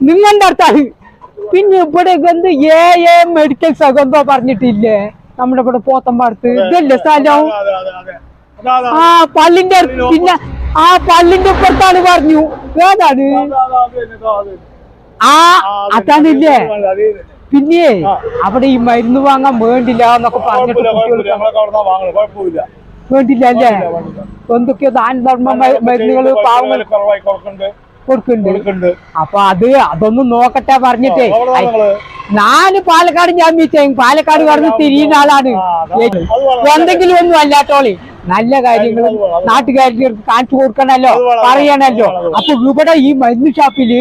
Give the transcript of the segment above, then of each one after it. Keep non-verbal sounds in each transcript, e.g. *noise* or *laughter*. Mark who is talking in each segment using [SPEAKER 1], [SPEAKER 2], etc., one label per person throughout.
[SPEAKER 1] നിങ്ങളുടെ അടുത്താണ് പിന്നെ ഇവിടെ എന്ത് ഏ ഏ മെഡിക്കൽ സൗകര്യം പറഞ്ഞിട്ടില്ലേ? നമ്മുടെ ഇവിടെ പോത്തമ്പാടത്ത്. ഇതല്ലേ സ്ഥലം? ആ അടുത്ത് പിന്നെ ആ പള്ളിന്റെ ഇപ്പുറത്താണ് പറഞ്ഞു. ഏതാണ് ആ അതാണില്ലേ? പിന്നെ അവിടെ ഈ മരുന്ന് വാങ്ങാൻ വേണ്ടില്ല എന്നൊക്കെ പറഞ്ഞിട്ട് വേണ്ടില്ല അല്ലേ? എന്തൊക്കെയോ ദാനധർമ്മ മരുന്നുകൾ പാവങ്ങൾ കൊടുക്കുന്നുണ്ട്. അപ്പൊ അത് അതൊന്നും നോക്കട്ടെ പറഞ്ഞിട്ടേ. ഞാൻ ഞാൻ പാലക്കാട് ഞാൻ മീറ്റേ പാലക്കാട് കടന്ന് തിരിയുന്ന ആളാണ്. എന്തെങ്കിലും ഒന്നും അല്ലാത്തോളി. നല്ല കാര്യങ്ങളും നാട്ടുകാർക്ക് കാണിച്ചു കൊടുക്കണല്ലോ. പറയണല്ലോ. അപ്പൊ ഇവിടെ ഈ മരുന്ന് ഷാപ്പിൽ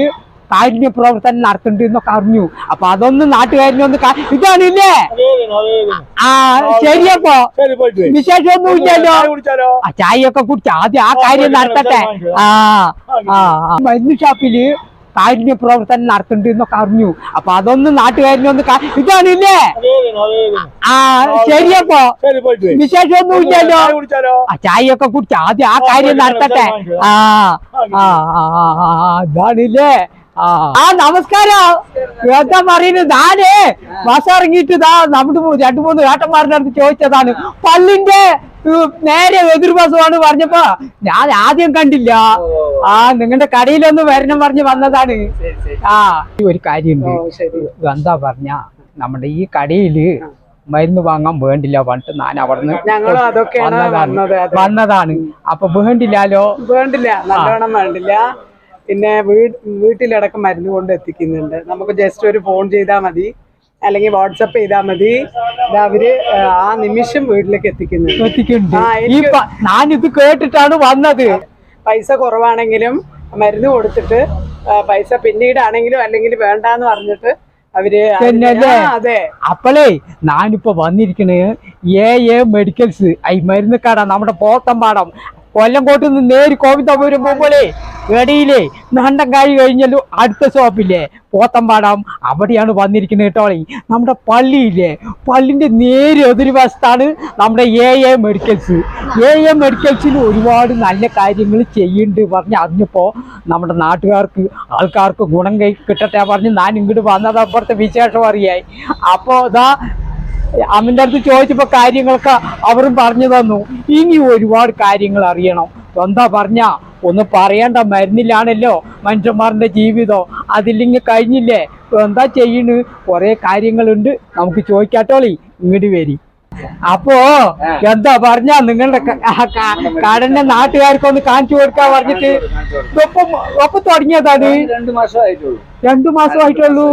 [SPEAKER 1] കാരുണ്യ പ്രവർത്തനം നടത്തുന്നുണ്ട് എന്നൊക്കെ അറിഞ്ഞു. അപ്പൊ അതൊന്നും നാട്ടുകാരനെ ഒന്ന് ഇതാണില്ലേ? ആ ശരിയപ്പോ.
[SPEAKER 2] ശരി ഒന്നും.
[SPEAKER 1] വിശേഷമൊന്നും ഇല്ലല്ലോ. ആ ചായയൊക്കെ കുടിച്ച് ആദ്യം ആ കാര്യം നടത്തട്ടെ. ആ. മരുന്ന് ഷാപ്പിൽ കാരുണ്യ പ്രവർത്തനം നടത്തുന്നുണ്ട് എന്നൊക്കെ അറിഞ്ഞു. അപ്പൊ അതൊന്നും നാട്ടുകാരനെ ഒന്ന് ഇതാണില്ലേ? ആ ശരിയപ്പോ.
[SPEAKER 2] ശരി ഒന്നും.
[SPEAKER 1] വിശേഷമൊന്നും ഇല്ലല്ലോ. ആ ചായയൊക്കെ കുടിച്ച് ആദ്യം ആ കാര്യം നടത്തട്ടെ. ആ ആ ആ ആ, ആ, ആ, ഇതാണില്ലേ? ആ. ആ നമസ്കാരം. എന്താ പറയുന്നത്? ഞാനേ ബസ് ഇറങ്ങിയിട്ട് ഇതാ നമ്മുടെ രണ്ടു മൂന്ന് ഏട്ടന്മാരുടെ അടുത്ത് ചോദിച്ചതാണ്. പള്ളിന്റെ നേരെ എതിർവശമാണ് പറഞ്ഞപ്പോ ഞാൻ ആദ്യം കണ്ടില്ല. ആ നിങ്ങളുടെ കടയിലൊന്ന് വരണം പറഞ്ഞ് വന്നതാണ്. ആ ഈ ഒരു കാര്യമുണ്ട്. എന്താ പറഞ്ഞ നമ്മുടെ ഈ കടയിൽ മരുന്ന് വാങ്ങാൻ വേണ്ടില്ല പറഞ്ഞിട്ട് ഞാൻ അവിടുന്ന് വന്നതാണ്. വന്നതാണ്. അപ്പൊ വേണ്ടില്ലല്ലോ
[SPEAKER 3] വേണ്ടില്ല. നല്ലോണം വേണ്ടില്ല. പിന്നെ വീട് വീട്ടിലടക്കം മരുന്ന് കൊണ്ട് എത്തിക്കുന്നുണ്ട്. നമുക്ക് ജസ്റ്റ് ഒരു ഫോൺ ചെയ്താൽ മതി. അല്ലെങ്കിൽ വാട്സപ്പ് ചെയ്താൽ മതി. അവർ ആ, നിമിഷം വീട്ടിലേക്ക് എത്തിക്കുന്നുണ്ട്.
[SPEAKER 1] എത്തിക്കുന്നുണ്ട്.
[SPEAKER 3] ആ,
[SPEAKER 1] ഈ പ- ഞാനിത് കേട്ടിട്ടാണ് വന്നത്.
[SPEAKER 3] പൈസ കുറവാണെങ്കിലും മരുന്ന് കൊടുത്തിട്ട് ആ, പൈസ പിന്നീടാണെങ്കിലും അല്ലെങ്കിൽ വേണ്ടാന്ന് പറഞ്ഞിട്ട് അവർ അതിന്
[SPEAKER 1] തന്നെയല്ലേ?
[SPEAKER 3] ആ, അതെ.
[SPEAKER 1] അപ്പോളേ ഞാനിപ്പോ വന്നിരിക്കണേ എ എ മെഡിക്കൽസ് ഐ മരുന്ന് കട നമ്മുടെ പോത്തമ്പാടം. കൊല്ലംകോട്ട് നിന്ന് നേരി കോവിന്ദപുരം പോകുമ്പോഴേ ഇടയിലേ നണ്ടങ്കായി കഴിഞ്ഞല്ലോ അടുത്ത ഷോപ്പില്ലേ പോത്തമ്പാടം അവിടെയാണ് വന്നിരിക്കുന്നത് കേട്ടോ നമ്മുടെ പള്ളിയില്ലേ പള്ളിന്റെ നേരെ എതിര് വശത്താണ് നമ്മുടെ A A medicals A A മെഡിക്കൽസിൽ ഒരുപാട് നല്ല കാര്യങ്ങൾ ചെയ്യുന്നുണ്ട് പറഞ്ഞ് അറിഞ്ഞപ്പോ നമ്മുടെ നാട്ടുകാർക്ക് ആൾക്കാർക്ക് ഗുണം കിട്ടട്ടെ പറഞ്ഞ് ഞാൻ ഇങ്ങോട്ട് വന്നത് അപ്പുറത്തെ വിശേഷം അറിയായി. അപ്പോ ഇതാ അമ്മന്റെ അടുത്ത് ചോദിച്ചപ്പോ കാര്യങ്ങളൊക്കെ അവരും പറഞ്ഞു തന്നു. ഇനി ഒരുപാട് കാര്യങ്ങൾ അറിയണം. എന്താ പറഞ്ഞ ഒന്ന് പറയണ്ട മരുന്നിലാണല്ലോ മനുഷ്യന്മാരുടെ ജീവിതം. അതില്ലെങ്കിൽ കഴിഞ്ഞില്ലേ? എന്താ ചെയ്യണ്? കുറെ കാര്യങ്ങളുണ്ട്. നമുക്ക് ചോദിക്കാട്ടോളി. ഇങ്ങോട്ട് വരി. അപ്പോ എന്താ പറഞ്ഞ നിങ്ങളുടെ കടന്റെ നാട്ടുകാർക്കൊന്ന് കാണിച്ചു കൊടുക്കാൻ പറഞ്ഞിട്ട് ഒപ്പം ഒപ്പം തുടങ്ങിയതാണ്.
[SPEAKER 4] രണ്ടു മാസമായിട്ടുള്ളൂ.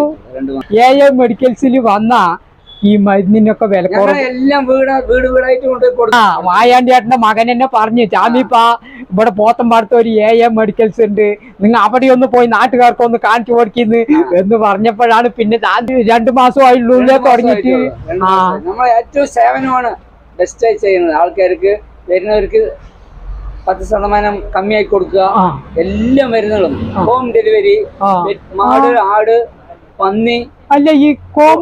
[SPEAKER 1] എ എം മെഡിക്കൽസിൽ വന്ന ഈ മരുന്നിനൊക്കെ വില
[SPEAKER 4] എല്ലാം വീട് വീട് വീടായിട്ട്
[SPEAKER 1] ആ ഏട്ടന്റെ മകൻ എന്നെ പറഞ്ഞു ചാമിപ്പാ ഇവിടെ പോത്തമ്പാടത്ത് ഒരു എ എം മെഡിക്കൽസ് ഉണ്ട്. നിങ്ങൾ അവിടെ ഒന്ന് പോയി നാട്ടുകാർക്ക് ഒന്ന് കാണിച്ചു കൊടുക്കുന്നു എന്ന് പറഞ്ഞപ്പോഴാണ് പിന്നെ ഞാൻ രണ്ടു മാസമായുള്ളൂ തുടങ്ങിയിട്ട്. ആ.
[SPEAKER 4] നമ്മൾ ഏറ്റവും സേവനമാണ് ബെസ്റ്റായി ചെയ്യുന്നത്. ആൾക്കാർക്ക് വരുന്നവർക്ക് പത്ത് ശതമാനം കമ്മിയായി കൊടുക്കുക. എല്ലാ മരുന്നുകളും ഹോം
[SPEAKER 1] ഡെലിവറി.
[SPEAKER 4] മാട് ആട് പന്നി
[SPEAKER 1] അല്ല ഈ ഹോം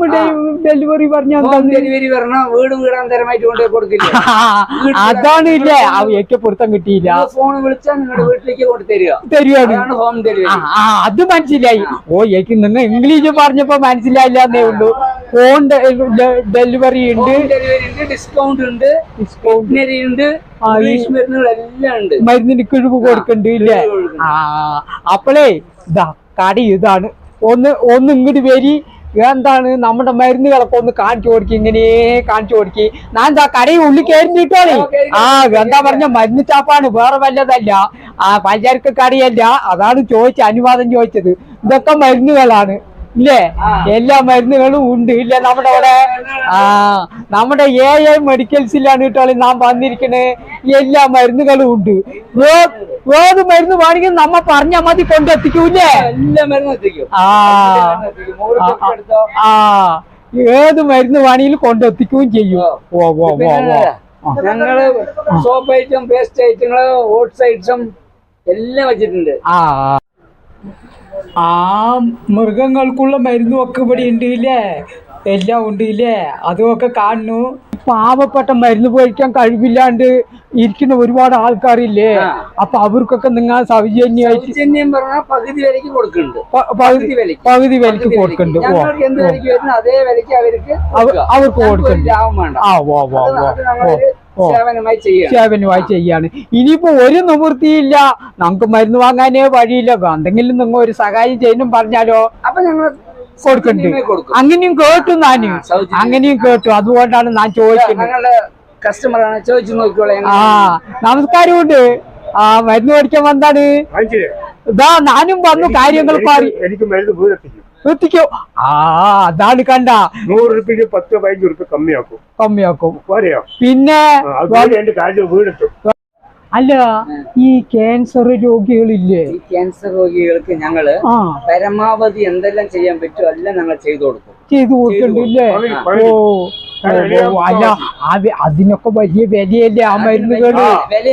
[SPEAKER 1] ഡെലിവറി പറഞ്ഞ
[SPEAKER 4] ഡെലിവറി പറഞ്ഞ വീടും വീടാന്തരമായിട്ട് കൊണ്ടുപോയി കൊടുക്കില്ല? *laughs*
[SPEAKER 1] അതാണ് ഇല്ല. എനിക്ക് പൊരുത്തം കിട്ടിയില്ല.
[SPEAKER 4] ഫോൺ വിളിച്ചാൽ നിങ്ങളുടെ വീട്ടിലേക്ക് കൊണ്ടു തരിക
[SPEAKER 1] തരുവാണ്
[SPEAKER 4] ഹോം ഡെലിവറി
[SPEAKER 1] അത് മനസ്സിലായി. ഓ എനിക്ക് നിങ്ങൾ ഇംഗ്ലീഷ് പറഞ്ഞപ്പോ മനസ്സിലായില്ല എന്നേ ഉള്ളൂ. ഫോൺ ഡെലിവറി ഉണ്ട്
[SPEAKER 4] ഡിസ്കൗണ്ട് ഡെലിവറി ഉണ്ട്. ഡിസ്കൗണ്ട് ഉണ്ട് വെറ്റിനറി ഉണ്ട് എല്ലാം ഉണ്ട്
[SPEAKER 1] മരുന്നിന് കിഴിവ് കൊടുക്കണ്ട് ഇല്ലേ? ആ അപ്പോളേ ഇതാ കടി ഇതാണ്. ഒന്ന് ഒന്ന് ഇങ്ങോട്ട് വരി. എന്താണ്? നമ്മുടെ മരുന്നുകളൊക്കെ ഒന്ന് കാണിച്ചു കൊടുക്കി ഇങ്ങനെ കാണിച്ചു കൊടുക്കി. ഞാൻ എന്താ കടയിൽ ഉള്ളി കയറിഞ്ഞിട്ടോളേ ആ എന്താ പറഞ്ഞ മരുന്ന് ചാപ്പാണ് വേറെ വല്ലതല്ല. ആ പലചരക്ക് കടയല്ല. അതാണ് ചോദിച്ച അനുവാദം ചോദിച്ചത്. ഇതൊക്കെ മരുന്നുകളാണ്. ഇല്ലേ? എല്ലാ മരുന്നുകളും ഉണ്ട്. ഇല്ലേ നമ്മുടെ അവിടെ ആ നമ്മുടെ എ എ മെഡിക്കൽസിലാണ് കേട്ടോ നാം വന്നിരിക്കണേ. എല്ലാ മരുന്നുകളും ഉണ്ട്. ഏത് മരുന്ന് വേണമെങ്കിൽ നമ്മ പറഞ്ഞാൽ മതി കൊണ്ടെത്തിക്കൂല്ലേ
[SPEAKER 4] എല്ലാ മരുന്നും എത്തിക്കും.
[SPEAKER 1] ആ. ആ ഏത് മരുന്ന് വേണമെങ്കിലും കൊണ്ടെത്തിക്കുകയും ചെയ്യും. ഓ ഓ ഓ ഓ
[SPEAKER 4] ഞങ്ങൾ സോപ്പ് ഐറ്റം പേസ്റ്റ് ഐറ്റങ്ങൾ ഓട്സ് ഐറ്റം എല്ലാം വെച്ചിട്ടുണ്ട്.
[SPEAKER 1] ആ. ആ മൃഗങ്ങൾക്കുള്ള മരുന്നും ഒക്കെ ഇവിടെ ഉണ്ട് ഇല്ലേ എല്ലാം ഉണ്ട് ഇല്ലേ അതുമൊക്കെ കാണുന്നു. പാവപ്പെട്ട മരുന്ന് പോയിക്കാൻ കഴിവില്ലാണ്ട് ഇരിക്കുന്ന ഒരുപാട് ആൾക്കാരില്ലേ. അപ്പൊ അവർക്കൊക്കെ നിങ്ങൾ സൗജന്യമായിട്ട്
[SPEAKER 4] പകുതി കൊടുക്കുന്നുണ്ട്.
[SPEAKER 1] വിലക്ക് കൊടുക്കുന്നുണ്ട്.
[SPEAKER 4] അവർക്ക്
[SPEAKER 1] കൊടുക്കുന്നുണ്ട്. ആ ഓ ഓ
[SPEAKER 4] വാ.
[SPEAKER 1] ഓ ഓ.
[SPEAKER 4] സേവനമായി ചെയ്യണം
[SPEAKER 1] ഇനിയിപ്പോ ഒരു നിവൃത്തിയില്ല. നമുക്ക് മരുന്ന് വാങ്ങാനേ വഴിയില്ല. എന്തെങ്കിലും നിങ്ങൾ ഒരു സഹായം ചെയ്യുന്നു പറഞ്ഞാലോ?
[SPEAKER 4] അപ്പൊ ഞങ്ങൾ
[SPEAKER 1] കൊടുക്കണ്ട്. അങ്ങനെയും കേട്ടു
[SPEAKER 4] നാന്.
[SPEAKER 1] അങ്ങനെയും കേട്ടു. അതുകൊണ്ടാണ് ഞാൻ ചോദിക്കുന്നത്.
[SPEAKER 4] കസ്റ്റമറാണ് ചോദിച്ചു നോക്കിക്കോളെ
[SPEAKER 1] ആ നമസ്കാരമുണ്ട്. ആ മരുന്ന് മേടിക്കാൻ വന്നാണ് ഇതാ ഞാനും വന്നു കാര്യങ്ങൾ
[SPEAKER 2] എനിക്ക് മരുന്ന്
[SPEAKER 1] എത്തിക്കോ. ആ അതാണ് കണ്ട.
[SPEAKER 2] നൂറ് റുപ്യക്ക് പത്ത് പതിനഞ്ച് റുപ്യ കമ്മിയാക്കും.
[SPEAKER 1] കമ്മിയാക്കും.
[SPEAKER 2] പോരെയോ
[SPEAKER 1] പിന്നെ
[SPEAKER 2] എന്റെ കാര്യം വീടെത്തും
[SPEAKER 1] അല്ല ഈ ക്യാൻസർ രോഗികളില്ലേ?
[SPEAKER 4] ഈ ക്യാൻസർ രോഗികൾക്ക്
[SPEAKER 1] ഞങ്ങൾ
[SPEAKER 4] പരമാവധി എന്തെല്ലാം ചെയ്യാൻ പറ്റുമോ എല്ലാം ഞങ്ങൾ ചെയ്തു കൊടുക്കും.
[SPEAKER 1] ചെയ്തു കൊടുക്കണ്ടില്ലേ ഓ, അല്ല അതിനൊക്കെ വലിയ വിലയല്ലേ ആ
[SPEAKER 4] മരുന്നുകൾ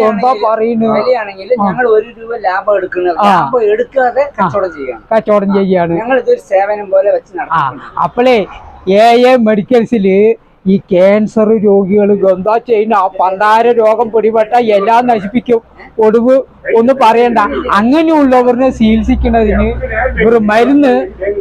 [SPEAKER 1] എന്താ പറയുന്നു
[SPEAKER 4] വിലയാണെങ്കിൽ ഞങ്ങൾ ഒരു രൂപ ലാഭം എടുക്കുന്നത്. ലാഭം എടുക്കാതെ കച്ചവടം ചെയ്യണം
[SPEAKER 1] കച്ചവടം ചെയ്യാണ്
[SPEAKER 4] ഞങ്ങൾ ഇതൊരു സേവനം പോലെ വെച്ച് നടക്കും
[SPEAKER 1] അപ്പളേ എ എ മെഡിക്കൽസിൽ ഈ ക്യാൻസർ രോഗികൾ എന്താ ചെയ്യുന്ന? ആ പണ്ടാര രോഗം പിടിപെട്ട എല്ലാം നശിപ്പിക്കും. ഒടുവ് ഒന്നും പറയണ്ട. അങ്ങനെയുള്ളവരിനെ ചികിത്സിക്കുന്നതിന് ഒരു മരുന്ന്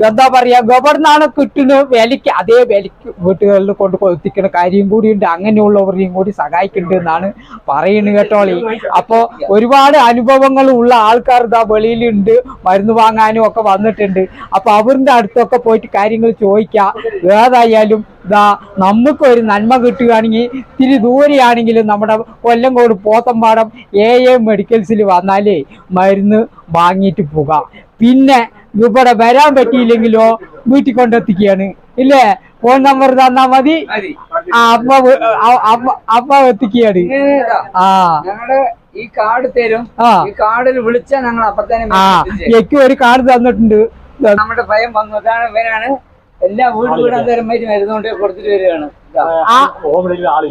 [SPEAKER 1] എന്താ പറയാ ഗവർണാണ് കിട്ടുന്ന വിലയ്ക്ക് അതേ വിലയ്ക്ക് വീട്ടുകളിൽ കൊണ്ട് എത്തിക്കുന്ന കാര്യം കൂടിയുണ്ട്. അങ്ങനെയുള്ളവരെയും കൂടി സഹായിക്കുന്നുണ്ട് എന്നാണ് പറയുന്നത് കേട്ടോളി. അപ്പോ ഒരുപാട് അനുഭവങ്ങൾ ഉള്ള ആൾക്കാർ ഇതാ വെളിയിലുണ്ട് മരുന്ന് വാങ്ങാനും ഒക്കെ വന്നിട്ടുണ്ട്. അപ്പൊ അവരുടെ അടുത്തൊക്കെ പോയിട്ട് കാര്യങ്ങൾ ചോദിക്കാം. ഏതായാലും ഇതാ നമുക്ക് ഒരു നന്മ കിട്ടുകയാണെങ്കിൽ ഇത്തിരി ദൂരെയാണെങ്കിലും നമ്മുടെ കൊല്ലംകോട് പോത്തമ്പാടം എ എ മെഡിക്കൽസിൽ വന്നാലേ മരുന്ന് വാങ്ങിയിട്ട് പോകാം. പിന്നെ ഇവിടെ വരാൻ പറ്റിയില്ലെങ്കിലോ വീട്ടിൽ കൊണ്ടെത്തിക്കുകയാണ്. ഇല്ലേ? ഫോൺ നമ്പർ തന്നാ മതി. അമ്മ അമ്മ എത്തിക്കുകയാണ്. ആ.
[SPEAKER 4] ഞങ്ങൾ ഈ കാർഡ് തരും. ഈ കാർഡിൽ വിളിച്ചാൽ ഞങ്ങൾ അപ്പത്തേനെ
[SPEAKER 1] ആ എനിക്ക് ഒരു കാർഡ് തന്നിട്ടുണ്ട്.
[SPEAKER 4] നമ്മുടെ ഭയം വന്നു. അതാണ് ഇവരാണ് എല്ലാ വീട് വീടാന്തരമായിട്ട് മരുന്നുകൊണ്ട് കൊടുത്തിട്ട് വരികയാണ്.
[SPEAKER 2] ഹോം ഡെലിവറി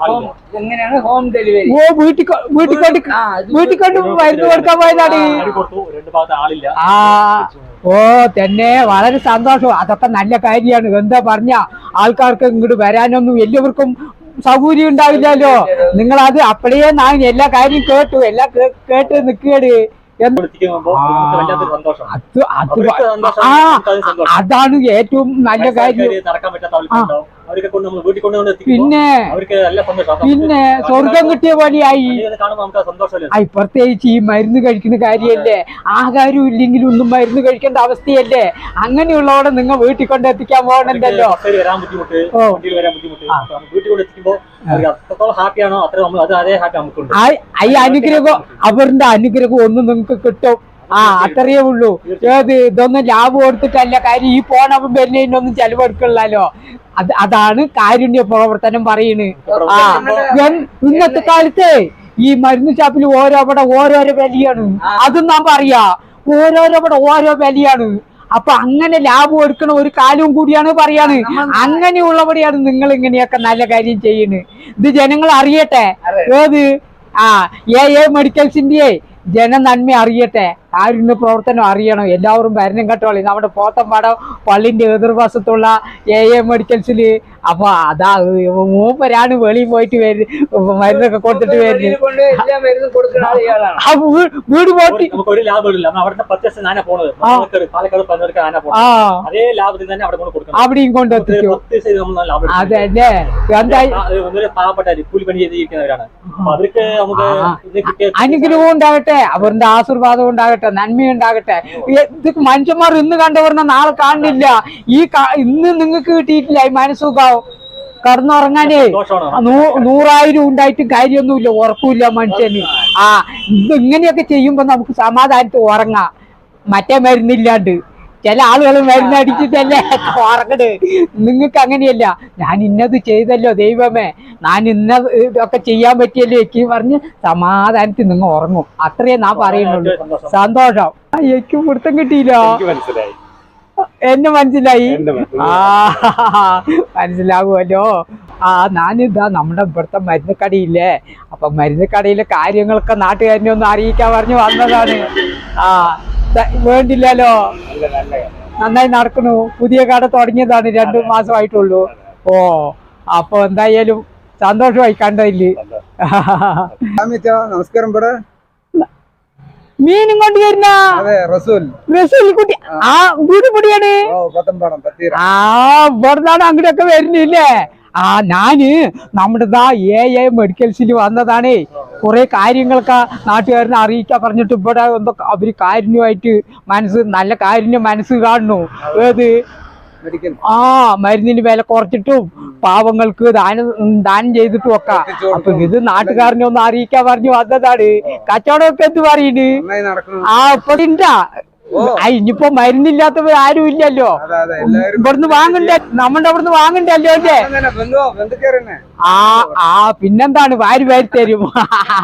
[SPEAKER 4] ഹോം എങ്ങനെയാണ്? ഹോം ഡെലിവറി
[SPEAKER 1] ഓ വീട്ടിൽ വീട്ടിൽ
[SPEAKER 4] ആ, ഇത്
[SPEAKER 1] വീട്ടിൽ കൊണ്ട് മരുന്ന് കൊടുക്കാൻ പോയതാണ്.
[SPEAKER 2] രണ്ട് ഭാഗത്ത് ആളില്ല.
[SPEAKER 1] ആ ഓ തന്നെ വളരെ സന്തോഷം. അതൊക്കെ നല്ല കാര്യമാണ്. എന്താ പറഞ്ഞ ആൾക്കാർക്ക് ഇങ്ങോട്ട് വരാനൊന്നും എല്ലാവർക്കും സൗകര്യം ഉണ്ടാവില്ലല്ലോ. നിങ്ങളത് അപ്പഴേ നാ ഞാൻ എല്ലാ കാര്യം കേട്ടു. എല്ലാം കേട്ട് നിൽക്കുകയാണ്. അതാണ് ഏറ്റവും നല്ല കാര്യം. പിന്നെ പിന്നെ സ്വർഗം കിട്ടിയ പോലെയായി പ്രത്യേകിച്ച് ഈ മരുന്ന് കഴിക്കുന്ന കാര്യമല്ലേ? ആഹാരം ഇല്ലെങ്കിലും ഒന്നും മരുന്ന് കഴിക്കേണ്ട അവസ്ഥയല്ലേ? അങ്ങനെയുള്ളവടെ നിങ്ങൾ വീട്ടിൽ കൊണ്ട് എത്തിക്കാൻ പോകണല്ലോ ഈ അനുഗ്രഹം അവരുടെ അനുഗ്രഹം ഒന്നും നിങ്ങൾക്ക് കിട്ടും. ആ അത്രയേ ഉള്ളൂ. ഏത് ഇതൊന്നും ലാഭം കൊടുത്തിട്ടല്ല കാര്യം. ഈ പോണവൻ വരുന്നതിനൊന്നും ചെലവെടുക്കണല്ലോ അത് അതാണ് കാരുണ്യ പ്രവർത്തനം പറയുന്നത് ആ ഇന്നത്തെ കാലത്ത് ഈ മരുന്ന് ഷാപ്പിൽ ഓരോ അവിടെ ഓരോരോ വിലയാണ്. അതും നാം പറയാ. ഓരോരോ അവിടെ ഓരോ വിലയാണ്. അപ്പൊ അങ്ങനെ ലാഭം എടുക്കണ ഒരു കാലവും കൂടിയാണ് പറയാണ്. അങ്ങനെയുള്ളവരെയാണ് നിങ്ങൾ ഇങ്ങനെയൊക്കെ നല്ല കാര്യം ചെയ്യുന്നത് ഇത് ജനങ്ങൾ അറിയട്ടെ. ഏത്? ആ എ എ മെഡിക്കൽസിന്റെ ജനനന്മ അറിയട്ടെ. കാരുണ്യ പ്രവർത്തനം അറിയണം. എല്ലാവരും വരണം കേട്ടോളി നമ്മുടെ പോത്തമ്പാടം പള്ളിന്റെ എതിർവശത്തുള്ള എ എ മെഡിക്കൽസിൽ. അപ്പൊ അതാ മൂപ്പരാണ് വെളിയിൽ പോയിട്ട് മരുന്നൊക്കെ കൊടുത്തിട്ട് വരുന്നത്. വീട് പോട്ടി
[SPEAKER 5] നമുക്ക് ഒരു ലാഭം ഇല്ല. നമ്മൾ അവിടുത്തെ പർച്ചേസ് പോണത്. പാലക്കാട് പാലക്കാട് പതിനൊക്കെ പോണത്. അതേ ലാബിൽ തന്നെ അവിടെ കൊണ്ട് കൊടുക്കണം.
[SPEAKER 1] അവിടെയും കൊണ്ടെത്തിച്ചു
[SPEAKER 5] അതെ സൈഡ് നമ്മൾ നല്ല ലാഭം എടുക്കും.
[SPEAKER 1] അതല്ലേ? എന്തായി?
[SPEAKER 5] ആ, അത് ഒന്നൊരു പാവപ്പെട്ട കൂലിപ്പണി ചെയ്ത് അവർക്ക് നമുക്ക്
[SPEAKER 1] അനുഗ്രഹവും ഉണ്ടാകട്ടെ. അവരുടെ ആശീർവാദം ഉണ്ടാകട്ടെ. നന്മയുണ്ടാകട്ടെ. ഇത് മനുഷ്യന്മാർ ഇന്ന് കണ്ടുവരുന്ന നാളെ കാണില്ല. ഈ ഇന്ന് നിങ്ങൾക്ക് കിട്ടിയിട്ടില്ല ഈ മനസ്സുഖാവും. കടന്നുറങ്ങാനേ. നൂറായിരം ഉണ്ടായിട്ട് കാര്യമൊന്നുമില്ല ഉറപ്പില്ല മനുഷ്യന്. ആ ഇങ്ങനെയൊക്കെ ചെയ്യുമ്പോ നമുക്ക് സമാധാനത്ത് ഉറങ്ങാം. മറ്റേ മരുന്നില്ലാണ്ട്. ചില ആളുകൾ മരുന്ന് അടിച്ചിട്ടല്ലേ ഉറങ്ങട് നിങ്ങൾക്ക് അങ്ങനെയല്ല. ഞാൻ ഇന്നത് ചെയ്തല്ലോ ദൈവമേ. ഞാൻ ഇന്ന ഇതൊക്കെ ചെയ്യാൻ പറ്റിയല്ലോ എനിക്ക് പറഞ്ഞ് സമാധാനത്തിൽ നിങ്ങൾ ഉറങ്ങും. അത്രയേ ഞാൻ പറയുന്നുള്ളൂ.
[SPEAKER 5] സന്തോഷം.
[SPEAKER 1] എനിക്ക് പിടുത്തം കിട്ടിയില്ല. എന്നെ മനസ്സിലായി? ആ മനസ്സിലാവുമല്ലോ. ആ ഞാനിതാ നമ്മുടെ ഇവിടുത്തെ മരുന്ന് കടയില്ലേ അപ്പൊ മരുന്ന് കടയിലെ കാര്യങ്ങളൊക്കെ നാട്ടുകാരനെ ഒന്ന് അറിയിക്കാൻ പറഞ്ഞു വന്നതാണ്. ആ വേണ്ടില്ലല്ലോ. നന്നായി നടക്കണു പുതിയ കട തുടങ്ങിയതാണ് രണ്ടു മാസമായിട്ടുള്ളൂ. ഓ അപ്പൊ എന്തായാലും സന്തോഷമായി കണ്ടതിൽ.
[SPEAKER 6] നമസ്കാരം ഇവിടെ
[SPEAKER 1] മീനും കൊണ്ട് വരുന്ന
[SPEAKER 6] റസൂൽ.
[SPEAKER 1] റസൂൽ കുട്ടി. ആ. വീട് പൊടിയാണ് ആ ഇവിടുന്നാണ് അങ്ങോട്ടൊക്കെ വരുന്നില്ലേ? ആ ഞാൻ നമ്മുടെ ദാ എ എ മെഡിക്കൽസിൽ വന്നതാണേ. കുറെ കാര്യങ്ങളൊക്കെ നാട്ടുകാരനെ അറിയിക്കാൻ പറഞ്ഞിട്ട് ഇവിടെ എന്തോ അവർ കാരുണ്യമായിട്ട് മനസ്സ് നല്ല കാരുണ്യം മനസ്സ് കാണുന്നു. ഏത്? ആ മരുന്നിന് വില കുറച്ചിട്ടും പാവങ്ങൾക്ക് ദാനം ദാനം ചെയ്തിട്ടും ഒക്കെ. അപ്പൊ ഇത് നാട്ടുകാരനെ ഒന്ന് അറിയിക്കാൻ പറഞ്ഞു വന്നതാണ്. കച്ചവടമൊക്കെ എന്ത് പറയുന്നു ആ ഇപ്പൊ ഇനിയിപ്പോ മരുന്നില്ലാത്തവർ ആരും ഇല്ലല്ലോ. ഇവിടുന്ന് വാങ്ങണ്ടേ? നമ്മുടെ അവിടുന്ന് വാങ്ങണ്ടല്ലോ അല്ലേ ആ ആ പിന്നെന്താണ്? വാരി വാരി തരും. *laughs*